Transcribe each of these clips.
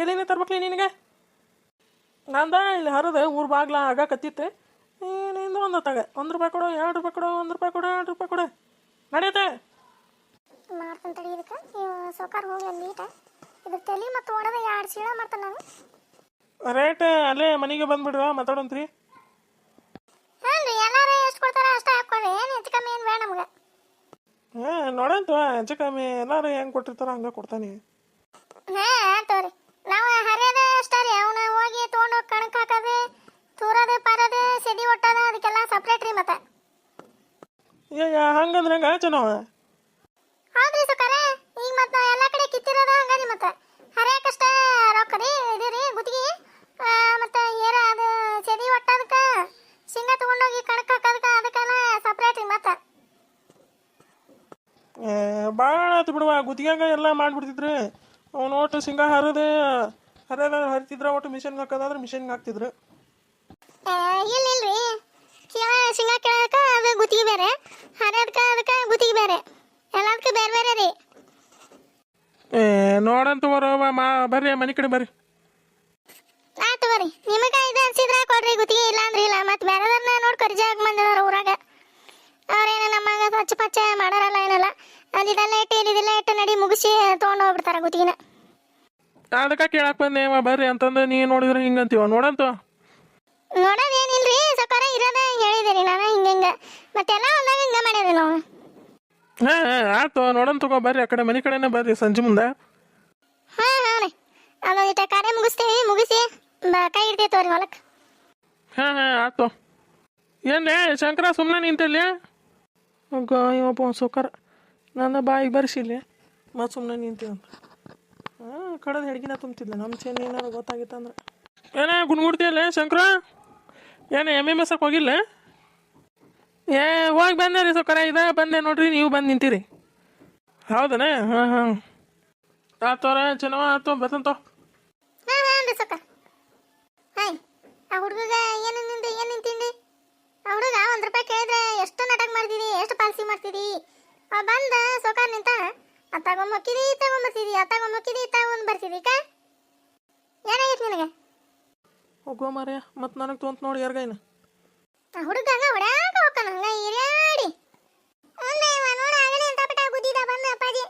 ಎಲ್ಲಿಂದ ತರ್ಬೇಕ್ಲಿ ನಿನಗೆ? ನಂದ ಇಲ್ಲಿ ಹರಿದೆ ಊರು ಬಾಗ್ಲ ಆಗಾಕತ್ತಿತ್ತು ಏನಿಂದ ಒಂದು ತಗ. ಒಂದು ರೂಪಾಯಿ ಕೊಡು ಎರಡು ರೂಪಾಯಿ ಕೊಡು ಒಂದು ರೂಪಾಯಿ ಕೊಡು ಎರಡು ರೂಪಾಯಿ ಕೊಡು. ನಡೆಯುತ್ತೆ. ಮಾಡ್ತಾನೆ ತಡಿ ಇದಕ್ಕೆ. ಸೌಕಾರ ಹೋಗಿ ಅಲ್ಲಿ ಈಟ ಇದ್ರ ತಲೆ ಮತ್ತು ಒಡದ ಎರಡು ಚೀಲ ಮಾಡ್ತಾನೆ ನಾನು. ರೇಟ್ ಅಲ್ಲೇ ಮನೆಗೆ ಬಂದ್ಬಿಡ್ರ ಮಾತಾಡೋಂತ್ರಿ ಹಾಂ ರೀ ಎಲ್ಲಾರು ಎಷ್ಟು ಕೊಡ್ತಾರೆ ಅಷ್ಟೇ ಹಾಕ್ಕೊಡ್ರಿ ಏನು ಹೆಚ್ಚು ಕಮ್ಮಿ ಏನು ಬೇಡ ನಮಗೆ. ಹಾಂ ನೋಡಂತ ಹೆಚ್ಚು ಕಮ್ಮಿ ಎಲ್ಲಾರು ಹೆಂಗೆ ಕೊಟ್ಟಿರ್ತಾರ ಹಂಗೆ ಕೊಡ್ತಾನೆ. ಹಾಂ ತೋರಿ. ಹೆಂಗೆ ಚೆನ್ನಾವ ಹೌದ್ರಿ ಸುಕಾರ ಈಗ ಮತ್ತೆ ನಾವ್ ಎಲ್ಲ ಕಡೆ ಕಿತ್ತಿರೋದ ಹಂಗಾರಿ ಮತ್ತೆ. ಹರಿಯಕ್ಕಷ್ಟ ರೊಕ್ಕ ರೀ ಇದು ರೀ ಗುತ್ತಿಗೆ ಮತ್ತ ಏರ ಅದು ಸೆದಿ ಒಟ್ಟೋದಕ್ಕೆ ಶೇಂಗ ತಗೊಂಡೋಗಿ ಕಣಕ್ ಹಾಕೋದಕ್ಕೆ ಅದಕ್ಕೆಲ್ಲ ಸಪ್ರೇಟ್ ರೀ ಮತ್ತ. ಭಾಳ ಆತು ಬಿಡುವ ಗುತ್ತಿಗೆಂಗ ಎಲ್ಲ ಮಾಡ್ಬಿಡ್ತಿದ್ರು. ಅವ್ನು ಒಟ್ಟು ಸಿಂಗ ಹರಿದೆ ಹರಿದ ಹರಿತಿದ್ರ ಒಟ್ಟು ಮಿಷನ್ಗೆ ಹಾಕೋದಾದ್ರೆ ಮಿಷನ್ಗೆ ಹಾಕ್ತಿದ್ರು. ಇಲ್ಲ ಇಲ್ರಿ. ಕೇಳ ಶೇಂಗಾ ಕೇಳೋದಕ್ಕೆ ಅದು ಗುತ್ತಿಗೆ ಬೇರೆ ಹರಿಯೋದಕ್ಕೆ ಅದಕ್ಕೆ ಗುತ್ತಿಗೆ ಬೇರೆ. ಎಲ್ಲದಕ್ಕೆ ಬೇರೆ ಬೇರೆ ರೀ. ಏ ನೋಡಂತ ಬರೋವ ಮಾ ಬರ್ರಿ ಮನೆ ಕಡೆ ಬರ್ರಿ. ಆ ಬರ್ರಿ ನಿಮಗೆ ಇದು ಅನ್ಸಿದ್ರ ಕೊಡ್ರಿ ಗುತ್ತಿಗೆ ಇಲ್ಲ ಅಂದ್ರಿ ಇಲ್ಲ. ಮತ್ತೆ ಬೇರೆದವ್ರನ್ನ ನೋಡಿ ಕರ್ಜಾಗ ಬಂದಿದಾರ ಊರಾಗ. ಅವ್ರೇನು ನಮ್ಮಂಗ ಸ್ವಚ್ಛ ಪಚ್ಚ ಮಾಡಾರಲ್ಲ ಏನಲ್ಲ. ಅದಿದೆಲ್ಲ ಇಟ್ಟು ಇದೆಲ್ಲ ಇಟ್ಟು ನಡಿ ಮುಗಿಸಿ ತೊಗೊಂಡು ಹೋಗ್ಬಿಡ್ತಾರ ಗುತ್ತಿಗೆನ. ಅದಕ್ಕೆ ಕೇಳಕ್ಕೆ ಬಂದೆ ಬರ್ರಿ ಅಂತಂದು ನೀ ನೋಡಿದ್ರೆ ಹಿಂಗಂತೀವ. ನೋಡಂತ ಮತ್ತೆಲ್ಲ ಒಂದಾಗ ಹಿಂಗ ಮಾಡ್ಯಾರಿ ನಾವು. ಹಾಂ ನೋಡೋಣ ತಗೋ ಬರ್ರಿ ಆ ಕಡೆ ಮನೆ ಕಡೆನೇ ಬರ್ರಿ ಸಂಜೆ ಮುಂದೆ. ಹಾ ಹಾ ರೀ ಅದೊಂದಿಟ ಕಾರ್ಯ ಮುಗಿಸ್ತೀವಿ ಮುಗಿಸಿ. ಬ- ಕೈ ಇಡ್ತೀವಿ ತೋರಿ ಹೊಲಕ್ಕೆ ಹಾ ಹಾಂ ಆತು ಏನ್ಲೇ ಶಂಕರ ಸುಮ್ಮನೆ ನಿಂತಲ್ಲಿ ಗ ಇವಪ್ಪ ಸುಕರ. ನನ್ನ ಬಾಯಿಗೆ ಬರ್ಸಿಲ್ಲಿ ಮತ್ತು ಸುಮ್ಮನೆ ನಿಂತಿದಂತ ಹಾಂ ಕಡದ ಹೆಡ್ಗಿನ ತುಂಬ್ತಿದ್ದೆ ನಮ್ಮ ಚೆನ್ನ ಏನಾರು ಗೊತ್ತಾಗಿತ್ತಂದ್ರೆ. ಏನೇ ಗುಣಗುಡ್ತಿಯಲ್ಲ ಶಂಕರ? ಏನೇ ಎಂ ಎಂ ಎಸ್ಸಕ್ಕೆ ಹೋಗಿಲ್ಲ? ಏ ಹೋಗಿ ಬಂದೆ ರೀ ಸುಕರ ಇದ ಬಂದೆ ನೋಡ್ರಿ ನೀವು ಬಂದು ನಿಂತೀರಿ. ಹೌದನೇ? ಹಾಂ ಹಾಂ. ಆತೋರ ಚೆನ್ನವ ಆತು ಬರ್ತಂತ ಹಾ ಹಾ ರೀ ಸಕಾರ ಹಾಯ್ ಆ ಹುಡುಗ ಏನೇನಿಂದ ಏನೇನು ತಿಂಡಿ ಆ ಹುಡುಗ ಒಂದು ರೂಪಾಯಿ ಕೇಳಿದ್ರೆ ಎಷ್ಟು ನಾಟಕ ಮಾಡ್ತಿದಿ ಎಷ್ಟು ಪಾಲಿಸಿ ಮಾಡ್ತೀರಿ ಅವ ಬಂದ ಸೋಕಾರ ನಿಂತ ಆ ತಗೊಂಬಕ್ಕಿದಿ ತಗೊಂಬರ್ತಿದಿ ಆ ತಗೊಂಬಕ್ಕಿದಿ ತಗೊಂಡ್ ಬರ್ತಿದಿ ಕಾ? ಏನಾಗೈತಿ ನಿನಗೆ? ಹೋಗೋ ಮಾರ್ಯ ಮತ್ತು ನನಗೆ ತೊಂತ ನೋಡಿ ಯಾರ್ಗೈನ. ಆ ಹುಡುಗ ಹಂಗ ಹೊಡ್ಯಾಕ ಹೋಗ್ತಾನ ಹಂಗ ಹಿರಿಯಾಡಿ ಒಂದೇ ಇವ ನೋಡ ಆಗಲೇ ಎಂತ ಪಟ ಗುದ್ದಿದ ಬಂದ ಅಪ್ಪಾಜಿ.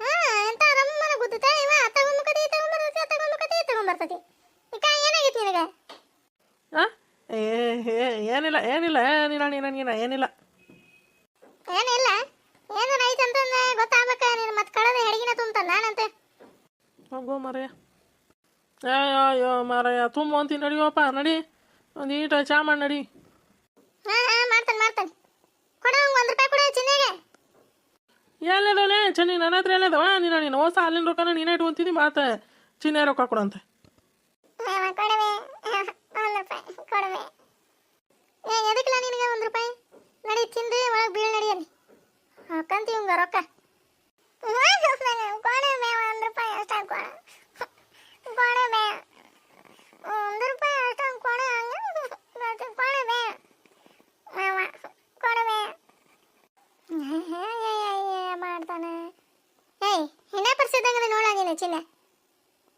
ಹಾ ಎಂತ ರಮ್ಮನ ಗುದ್ದುತ್ತ ಇವ. ತಗೊಂಬಕತಿ ತಗೊಂಬರ್ತತಿ ತಗೊಂಬಕತಿ ತಗೊಂಬರ್ತತಿ ಇಕ ಏನಾಗೈತಿ ನಿನಗೆ? ಏ, ಏನಿಲ್ಲ ಏನಿಲ್ಲ ಏನಿಲ್ಲ ನೀನ ನೀನ ಏನಿಲ್ಲ. ಏನಿಲ್ಲ. ಏನಾರ ಐತೆ ಅಂತಂದ್ರೆ ಗೊತ್ತಾಗ್ಬೇಕ ನೀನು ಮತ್ತೆ ಕಳೆದ ಹೆಡಗಿನ ತುಂಬ ನಾನಂತೆ. ಹೋಗೋ ಮಾರಯ್ಯ ಅಯ್ಯೋ ಅಯ್ಯೋ ಮಾರಯ್ಯ ತುಂಬ ಅಂತೀನಿ ನಡಿಯೋಪ್ಪ ನಡಿ. ಒಂದು ಈಟ ಚಾ ಮಾಡಿ ನಡಿ ಹಾ ಹಾ ಮಾಡ್ತಾನೆ ಮಾಡ್ತಾನೆ ಕೊಡ ಅವ್ನ್ ಒಂದ್ ರೂಪಾಯಿ ಕೊಡ ಚಿನ್ನಗೆ ಎಲ್ಲಿದಾವಲೇ ಚೆನ್ನಿ ನನ್ನ ಹತ್ರ ಎಲ್ಲದವ ನೀನು ನೀನು ಹೊಸ ಅಲ್ಲಿನ ರೊಕ್ಕನ ನೀನೇ ಇಟ್ಕೊಂತೀನಿ ಮಾತ ಚಿನ್ನ ರೊಕ್ಕ ಕೊಡಂತೆ. ಎದಕ್ಕಿಲ್ಲ ನಿನಗೆ ಒಂದ್ ರೂಪಾಯಿ? ನಡಿ ತಿಂದು ಒಳಗೆ ಬೀಳ್ ನಡಿಯಲ್ಲಿ ಹಾಕಂತೀವಿ ಹಂಗ ರೊಕ್ಕ ಕೊಡವೆ ಒಂದ್ ರೂಪಾಯಿ ಅಷ್ಟ ಕೊಡ ಕೊಡವೆ ಒಂದ್ ರೂಪಾಯಿ ಅಷ್ಟ ಕೊಡ ಹಂಗ ಕೊಡವೆ ಮಾವ ಕೊಡವೆ ಮಾಡ್ತಾನೆ ಏಯ್ ಪರಿಸ್ಥಿತಿ ನೋಡಾಗಿನ ಚಿನ್ನ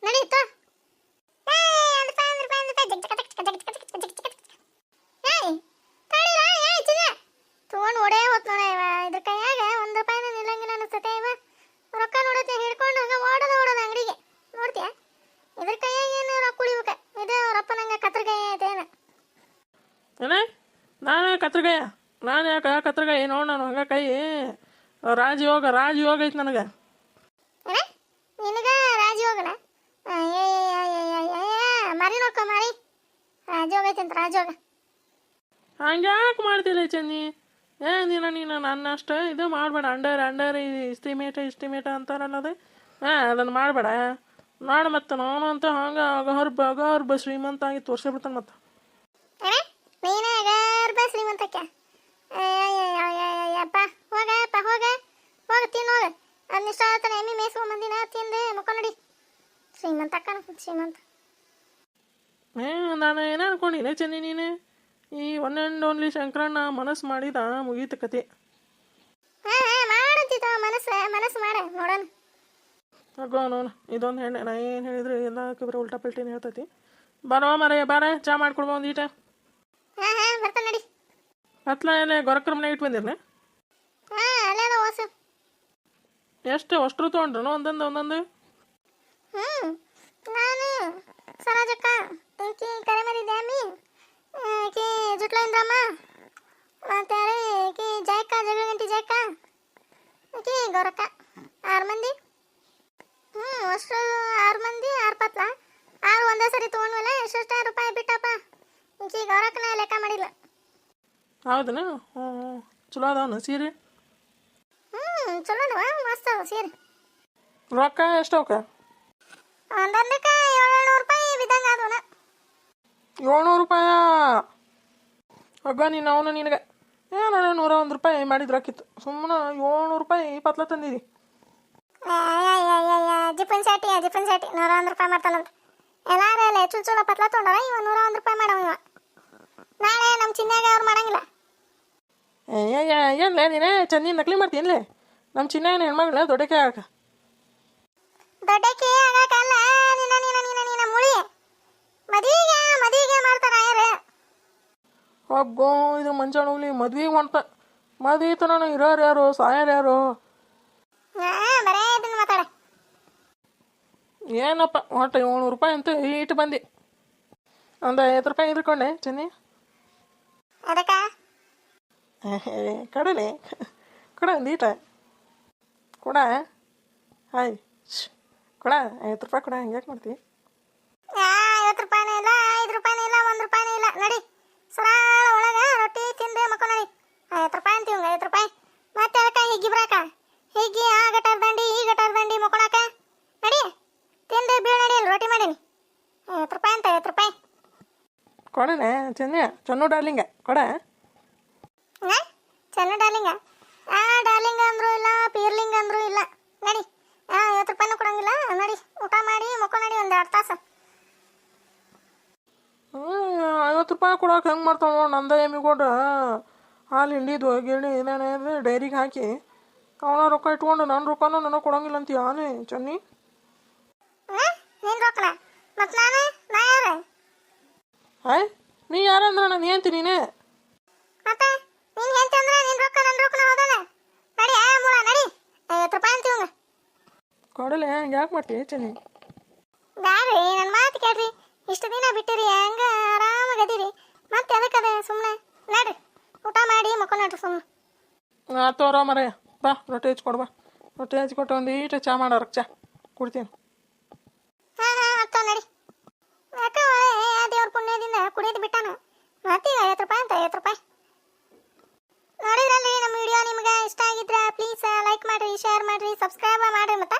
ನಡೀತು ತಗೊಂಡು ಓಡೇ ಹೋತ್ ನೋಡ ಇವ ಇದ್ರ ಕೈಯಾಗ ಒಂದು ರೂಪಾಯಿನ ನಿಲ್ಲಂಗಿಲ್ಲ ಅನಿಸ್ತತೆ ಇವ ರೊಕ್ಕ ನೋಡತ್ತೆ ಹಿಡ್ಕೊಂಡು ಹಂಗ ಓಡೋದ ಅಂಗಡಿಗೆ ನೋಡ್ತೀಯ ಇದ್ರ ಕೈಯಾಗ ಏನು ರೊಕ್ಕ ಉಳಿಬೇಕ ಇದು ರೊಪ್ಪನಂಗ ಕತ್ರಕಾಯಿ ಐತೇನ ಏನೇ ನಾನೇ ಕತ್ರಗಾಯ ನಾನು ಯಾಕೆ ಕತ್ರಗಾಯಿ ನೋಡ ನಾನು ಹಂಗ ಕೈ ರಾಜಯೋಗ ರಾಜಯೋಗ ಐತೆ ನನಗೆ ಏನ ನಿನಗ ರಾಜಯೋಗನ ಮರಿ ನೋಡ್ಕೊ ಮರಿ. ರಾಜೋಗ ಐತೆ ರಾಜೋಗ ರಾಜಯೋಗ ಹಂಗೆ ಮಾಡ್ತಿಲ್ಲ ಚನ್ನಿ? ಏ ನೀನು ನೀನು ನನ್ನ ಅಷ್ಟು ಇದು ಮಾಡಬೇಡ. ಅಂಡರ್ ಅಂಡರ್ ಇಸ್ಟಿಮೇಟ್ ಇಸ್ಟಿಮೇಟ್ ಅಂತಾರಲ್ಲ ಅದು ಹಾಂ ಅದನ್ನು ಮಾಡಬೇಡ. ಮಾಡಿ ಮತ್ತೆ ನಾನು ಅಂತ ಹಂಗೆ ಬಗರ್ ಅಗರ್ಭ ಶ್ರೀಮಂತ ಆಗಿ ತೋರಿಸ್ಬಿಡ್ತಾನೆ ಮತ್ತೆ. ಶ್ರೀಮಂತ ಅಕ್ಕ ಗರ್ಭ ಶ್ರೀಮಂತಕ್ಕೆ? ಅಯ್ಯಪ್ಪ ಹೋಗಪ್ಪ ಹೋಗ ಹೋಗ. ತಿನ್ನೋಗ ಅದನ್ನಿಷ್ಟ ಆತನ ಎಮ್ಮಿ ಮೇಸ್ಕೊಂಡ್ ಬಂದಿನ ತಿಂದು ಮುಖ ನೋಡಿ. ಶ್ರೀಮಂತಕ್ಕ ಶ್ರೀಮಂತ. ಏ ನಾನು ಏನು ಅನ್ಕೊಂಡಿಲ್ಲ ಚೆನ್ನಿ ನೀನೆ? ಈ ಒನ್ ಆ್ಯಂಡ್ ಓನ್ಲಿ ಶಂಕರಣ್ಣ ಮನಸ್ಸು ಮಾಡಿದ ಮುಗೀತ ಕತೆ. ಹಾ ಹಾ ಮಾಡಂತಿತ್ತ ಮನಸ್ಸು ಮಾಡ ನೋಡೋಣ. ಅಗೋ ನೋನು ಇದೊಂದು ಹೆಣ್ಣೆ ನಾ ಏನು ಹೇಳಿದ್ರೆ ಎಲ್ಲ ಕಿಬ್ರೆ ಉಲ್ಟಾ ಪಲ್ಟಿನ ಹೇಳ್ತೈತಿ. ಬರೋ ಮರೆ ಬಾರ ಚಾ ಮಾಡ್ಕೊಡ್ಬೋ ಒಂದು ಈಟ. ಹತ್ಲ ಏನೇ ಗೊರಕ್ರ ಮನೆಗೆ ಇಟ್ಟು ಓಸು ಎಷ್ಟು ಅಷ್ಟ್ರು ತೊಗೊಂಡ್ರು ಒಂದೊಂದು ಒಂದೊಂದು? ಹ್ಞೂ ನಾನು ಸರೋಜಕ್ಕ. ಈಕಿ ಕರೆಮರಿ ದ್ಯಾಮಿ ಈಕಿ ಜುಟ್ಲಿಂದ್ರಮ್ಮ ಮತ್ತೆ ಕಿ ಈಕಿ ಜಯಕ್ಕ ಜಗಳಗಂಟಿ ಜಯಕ್ಕ? ಕಿ ಗೌರಕ್ಕ? ಆರು ಮಂದಿ? ಹ್ಞೂ ಅಷ್ಟು ಆರು ಮಂದಿ ಆರು ಪತ್ಲ. ಆರು ಒಂದೇ ಸರಿ ತೊಗೊಂಡ್ವಲ್ಲ ಎಷ್ಟೆಷ್ಟು ರೂಪಾಯಿ ಬಿಟ್ಟಪ್ಪ. ಈಕಿ ಗೌರಕ್ಕನ ಲೆಕ್ಕ ಮಾಡಿಲ್ಲ ಹೌದನ? ಹ್ಞೂ ಚಲೋ ಅದಾವನ ಸೀರೆ? ಹ್ಞೂ ಚಲೋ ಅದಾವ ಮಸ್ತ್ ಅದ ಸೀರೆ. ರೊಕ್ಕ ಎಷ್ಟು ಅವಕ್ಕ ಒಂದೊಂದಕ್ಕೆ ಏಳ್ನೂರು ಏಳ್ನೂರು ರೂಪಾಯ? ಅಗ್ಗ ನೀನು ಅವನು ನಿನಗೆ. ಏನೋ ನೂರ ಒಂದು ರೂಪಾಯಿ ಮಾಡಿದ್ರು ಹಾಕಿತ್ತು. ಸುಮ್ಮನೆ ಏಳ್ನೂರು ರೂಪಾಯಿ ಪತ್ಲ ತಂದಿದಿ. ಜಿಪನ್ ಸಾಟಿ ಜಿಪನ್ ಸಾಟಿ ನೂರ ಒಂದು ರೂಪಾಯಿ ಮಾಡ್ತಾನಂತ. ಎಲ್ಲಾರು ಅಲ್ಲೇ ಚುಲ್ ಚುಲ ಪತ್ಲ ತೊಗೊಂಡಾರ? ಇವ ನೂರ ಒಂದು ರೂಪಾಯಿ ಮಾಡವ ಇವ. ನಾಳೆ ನಮ್ಮ ಚಿನ್ನಾಗ ಅವ್ರು ಮಾಡಂಗಿಲ್ಲ. ಏನ್ಲೇ ನೀನೇ ಚಂದಿ ನಕಲಿ ಮಾಡ್ತೀನಿ ನಮ್ಮ ಚಿನ್ನಾಗ ಹೆಣ್ಮಗಳ ದೊಡ್ಡಕ್ಕೆ ಆಗ ದೊಡ್ಡಕ್ಕೆ ಆಗಕ್ಕಲ್ಲ ನಿನ್ನ ನಿನ್ನ ನಿನ್ನ ನಿನ್ನ ಮುಳಿ ಮದುವೆಗೆ ಮದುವೆಗೆ ಮಾಡ್ತಾರ ಯಾರು ಒಗ್ಗೋ ಇದು ಮಂಜಾಣ ಹುಲಿ ಮದ್ವೆಗೆ ಹೊಂಟ ಮದ್ವೆ ತನ ಇರೋರು ಯಾರು ಸಾಯರ್ ಯಾರು? ಏನಪ್ಪ ಒಟ್ಟು ಏಳ್ನೂರು ರೂಪಾಯಿ ಅಂತ ಇಟ್ಟು ಬಂದಿ. ಒಂದು ಐವತ್ತು ರೂಪಾಯಿ ಇದ್ಕೊಂಡೆ ಚೆನ್ನಿ. ಕಡಲೆ. ಕೊಡ ಒಂದು ಈಟ ಕೊಡ. ಹಾಯ್. ಕೊಡ ಐವತ್ತು ರೂಪಾಯಿ ಕೊಡ ಹಂಗೆ ಯಾಕೆ ಮಾಡ್ತಿ ಯಾ ಐವತ್ತು ರೂಪಾಯಿನೂ ಇಲ್ಲ ಐದು ರೂಪಾಯಿನೂ ಇಲ್ಲ ಒಂದು ರೂಪಾಯಿನೂ ಇಲ್ಲ ನಡಿ ಸರಾಳ ಒಳಗ ರೊಟ್ಟಿ ತಿಂದು ಮಕ್ಕೊ ನಡಿ ಐವತ್ತು ರೂಪಾಯಿ ಅಂತೀವಿ ಐವತ್ತು ರೂಪಾಯಿ ಮತ್ತೆ ಅದಕ್ಕೆ ಹಿಗ್ಗಿ ಬರಾಕ ಹಿಗ್ಗಿ ಆ ಗಟಾರ ದಂಡಿ ಈ ಗಟಾರ ದಂಡಿ ಮಕ್ಕೊಳಕ ನಡಿ ತಿಂದು ಬೀಳ್ ನಡಿ ಅಲ್ಲಿ ರೊಟ್ಟಿ ಮಾಡೀನಿ ಐವತ್ತು ರೂಪಾಯಿ ಅಂತ ಐವತ್ತು ರೂಪಾಯಿ ಚಂದ್ಯ ಚನ್ನು ಡಾರ್ಲಿಂಗ ಕೊಡ. ಚನ್ನು ಚೆನ್ನ ಡಾರ್ಲಿಂಗ. ಆ ಡಾರ್ಲಿಂಗ್ ಅಂದ್ರು ಇಲ್ಲ ಪೀರ್ಲಿಂಗ್ ಅಂದ್ರು ಇಲ್ಲ. ನಡಿ. ಆ ಐವತ್ತು ರೂಪಾಯಿನೂ ಕೊಡಂಗಿಲ್ಲ. ನಡಿ ಊಟ ಮಾಡಿ ಮುಖ ನಡಿ ಒಂದು ಎರಡು ತಾಸು. ಐವತ್ತು ರೂಪಾಯಿ ಕೊಡೋಕೆ ಹೆಂಗೆ ಮಾಡ್ತಾವ ನೋಡಿ ನಂದ ಎಮ್ಮಿ ಕೊಟ್ಟು ಹಾಲು ಹಿಂಡಿದ್ವು ಗಿಣಿ ಡೈರಿಗೆ ಹಾಕಿ. ಅವನ ರೊಕ್ಕ ಇಟ್ಕೊಂಡು ನನ್ನ ರೊಕ್ಕನೂ ನನಗೆ ಕೊಡಂಗಿಲ್ಲ ಅಂತ ಆನೆ ಚನ್ನಿ? ಹಾಯ್ ನೀ ಯಾರಂದ್ರೆ ನನ್ನ ಏಂತಿ ನೀನು? ಮತ್ತೆ ನೀನ್ ಹೆಂಡ್ತಿ ಅಂದ್ರೆ ನಿನ್ ರೊಕ್ಕ ನನ್ ರೊಕ್ಕನ ಹೋದಲ್ಲ. ನಡಿ ಆ ಮೂಳ ನಡಿ. ಐವತ್ತು ರೂಪಾಯಿ ಅಂತೀವಂಗ ಕೊಡಲೆ ಹಂಗೆ ಯಾಕೆ ಮಾಡ್ತೀಯ ಚನ್ನಿ ಬ್ಯಾಡ್ರಿ ನನ್ನ ಮಾತು ಕೇಳ್ರಿ. ಇಷ್ಟು ದಿನ ಬಿಟ್ಟಿರಿ ಹಂಗ ಆರಾಮಾಗಿ ಅದೀರಿ. ಮತ್ತೆ ಅದಕ್ಕದ ಸುಮ್ಮನೆ ನಡ್ರಿ ಊಟ ಮಾಡಿ ಮಕ್ಕೊಂಡ್ರಿ ಸುಮ್ಮನೆ ಆತೋರ ಮರೆ ಬಾ ರೊಟ್ಟಿ ಹಚ್ಕೊಡು ಬಾ. ರೊಟ್ಟಿ ಹಚ್ಕೊಟ್ಟು ಒಂದು ಈಟ ಚಾ ಮಾಡೋರಕ್ಕೆ ಚಾ. ಕುಡ್ತೀನಿ. ಹಾಂ ಹಾಂ ಅಕ್ಕ ನಡಿ. ಯಾಕ ಒಳ್ಳೆ ಆ ಪುಣ್ಯದಿಂದ ಕುಡಿದು ಬಿಟ್ಟಾನು. ಮತ್ತೆ ಐವತ್ತು ರೂಪಾಯಿ ಅಂತ, ಐವತ್ತು ರೂಪಾಯಿ. ನೋಡಿದ್ರಲ್ಲಿ ನಮ್ಮ ವಿಡಿಯೋ ನಿಮ್ಗೆ ಇಷ್ಟ ಆಗಿದ್ರೆ ಪ್ಲೀಸ್ ಲೈಕ್ ಮಾಡಿರಿ ಶೇರ್ ಮಾಡಿರಿ ಸಬ್ಸ್ಕ್ರೈಬ್ ಮಾಡಿರಿ ಮತ್ತೆ.